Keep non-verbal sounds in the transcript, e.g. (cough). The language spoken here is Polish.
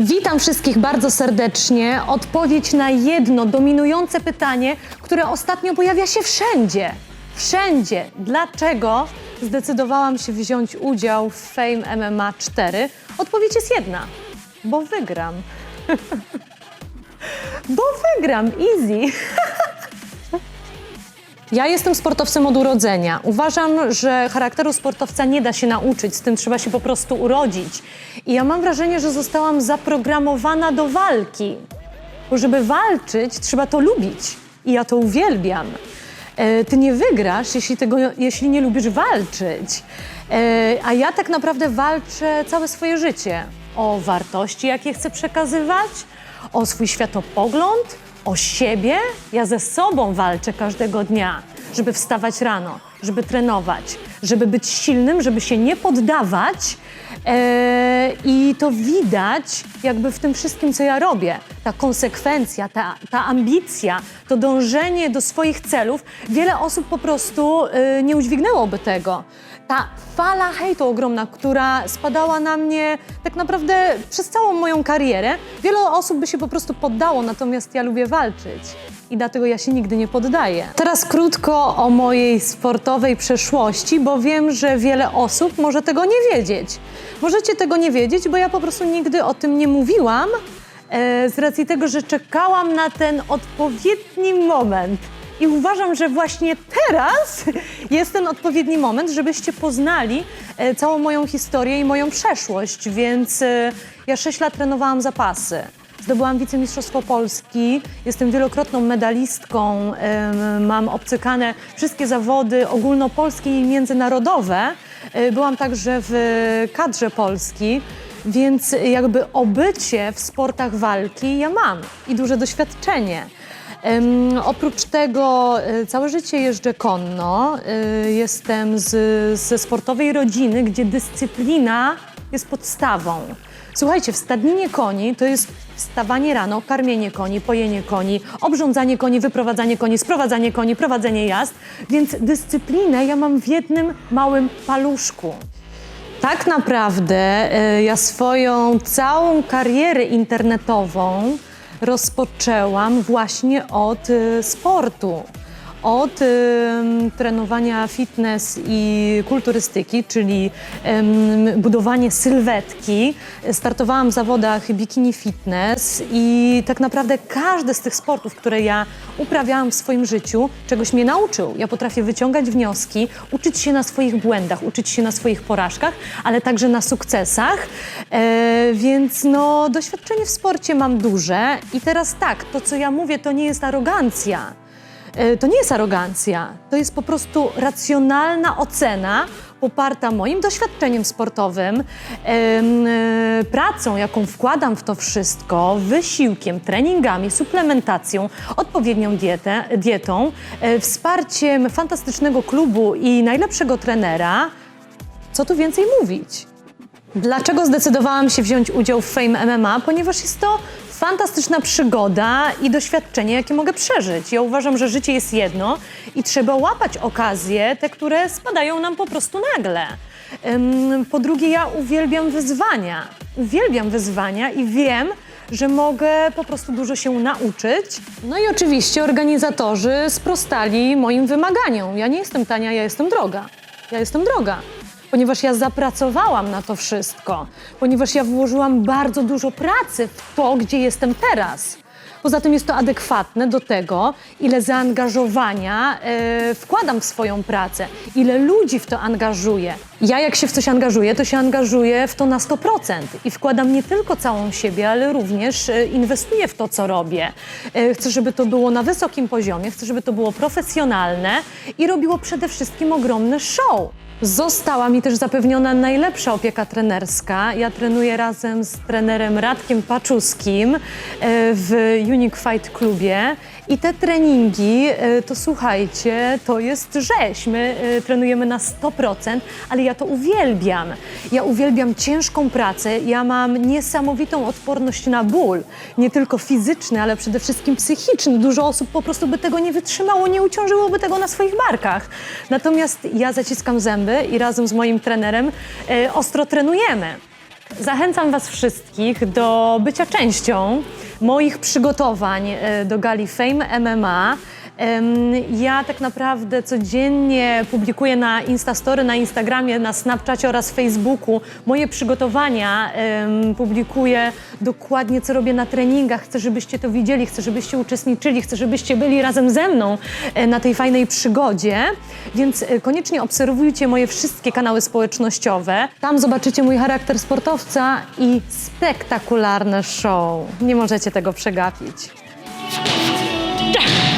Witam wszystkich bardzo serdecznie. Odpowiedź na jedno dominujące pytanie, które ostatnio pojawia się wszędzie. Wszędzie. Dlaczego zdecydowałam się wziąć udział w Fame MMA 4? Odpowiedź jest jedna. Bo wygram. (laughs) Bo wygram. Easy. (laughs) Ja jestem sportowcem od urodzenia. Uważam, że charakteru sportowca nie da się nauczyć, z tym trzeba się po prostu urodzić. I ja mam wrażenie, że zostałam zaprogramowana do walki. Bo żeby walczyć, trzeba to lubić. I ja to uwielbiam. E, Ty nie wygrasz, jeśli, tego, jeśli nie lubisz walczyć. E, A ja tak naprawdę walczę całe swoje życie o wartości, jakie chcę przekazywać, o swój światopogląd, o siebie. Ja ze sobą walczę każdego dnia, żeby wstawać rano, żeby trenować, żeby być silnym, żeby się nie poddawać. E, I to widać jakby w tym wszystkim, co ja robię. Ta konsekwencja, ta, ta ambicja, to dążenie do swoich celów. Wiele osób po prostu e, nie udźwignęłoby tego. Ta fala hejtu ogromna, która spadała na mnie tak naprawdę przez całą moją karierę, wiele osób by się po prostu poddało, natomiast ja lubię walczyć i dlatego ja się nigdy nie poddaję. Teraz krótko o mojej sportowej przeszłości, bo wiem, że wiele osób może tego nie wiedzieć. Możecie tego nie wiedzieć, bo ja po prostu nigdy o tym nie mówiłam, e, z racji tego, że czekałam na ten odpowiedni moment. I uważam, że właśnie teraz (laughs) jest ten odpowiedni moment, żebyście poznali e, całą moją historię i moją przeszłość. Więc e, ja 6 lat trenowałam zapasy. Zdobyłam wicemistrzostwo Polski, jestem wielokrotną medalistką, mam obcykane wszystkie zawody ogólnopolskie i międzynarodowe. E, Byłam także w kadrze Polski, więc jakby obycie w sportach walki ja mam i duże doświadczenie. Em, oprócz tego e, całe życie jeżdżę konno. E, jestem z, ze sportowej rodziny, gdzie dyscyplina jest podstawą. Słuchajcie, w stadninie koni to jest wstawanie rano, karmienie koni, pojenie koni, obrządzanie koni, wyprowadzanie koni, sprowadzanie koni, prowadzenie jazd, więc dyscyplinę ja mam w jednym małym paluszku. Tak naprawdę e, ja swoją całą karierę internetową rozpoczęłam właśnie od e, sportu. Od em, trenowania fitness i kulturystyki, czyli em, budowanie sylwetki. Startowałam w zawodach bikini fitness i tak naprawdę każdy z tych sportów, które ja uprawiałam w swoim życiu, czegoś mnie nauczył. Ja potrafię wyciągać wnioski, uczyć się na swoich błędach, uczyć się na swoich porażkach, ale także na sukcesach. E, więc no, doświadczenie w sporcie mam duże i teraz tak, to co ja mówię, to nie jest arogancja. E, To nie jest arogancja, to jest po prostu racjonalna ocena poparta moim doświadczeniem sportowym, e, pracą, jaką wkładam w to wszystko, wysiłkiem, treningami, suplementacją, odpowiednią dietę, dietą, e, wsparciem fantastycznego klubu i najlepszego trenera. Co tu więcej mówić? Dlaczego zdecydowałam się wziąć udział w Fame MMA? Ponieważ jest to fantastyczna przygoda i doświadczenie, jakie mogę przeżyć. Ja uważam, że życie jest jedno i trzeba łapać okazje, te, które spadają nam po prostu nagle. Po drugie, ja uwielbiam wyzwania. Uwielbiam wyzwania i wiem, że mogę po prostu dużo się nauczyć. No i oczywiście organizatorzy sprostali moim wymaganiom. Ja nie jestem tania, ja jestem droga. Ja jestem droga ponieważ ja zapracowałam na to wszystko, ponieważ ja włożyłam bardzo dużo pracy w to, gdzie jestem teraz. Poza tym jest to adekwatne do tego, ile zaangażowania e, wkładam w swoją pracę, ile ludzi w to angażuję. Ja jak się w coś angażuję, to się angażuję w to na 100% i wkładam nie tylko całą siebie, ale również e, inwestuję w to, co robię. E, chcę, żeby to było na wysokim poziomie, chcę, żeby to było profesjonalne i robiło przede wszystkim ogromny show. Została mi też zapewniona najlepsza opieka trenerska. Ja trenuję razem z trenerem Radkiem Paczuskim e, w Unique Fight Klubie. I te treningi, e, to słuchajcie, to jest rzeź. My e, trenujemy na 100%, ale ja to uwielbiam. Ja uwielbiam ciężką pracę. Ja mam niesamowitą odporność na ból. Nie tylko fizyczny, ale przede wszystkim psychiczny. Dużo osób po prostu by tego nie wytrzymało, nie uciążyłoby tego na swoich barkach. Natomiast ja zaciskam zęby i razem z moim trenerem e, ostro trenujemy. Zachęcam Was wszystkich do bycia częścią moich przygotowań e, do gali Fame MMA. Ja tak naprawdę codziennie publikuję na Instastory, na Instagramie, na Snapchacie oraz Facebooku moje przygotowania. Publikuję dokładnie, co robię na treningach. Chcę, żebyście to widzieli, chcę, żebyście uczestniczyli, chcę, żebyście byli razem ze mną e, na tej fajnej przygodzie. Więc e, koniecznie obserwujcie moje wszystkie kanały społecznościowe. Tam zobaczycie mój charakter sportowca i spektakularne show. Nie możecie tego przegapić. Ja.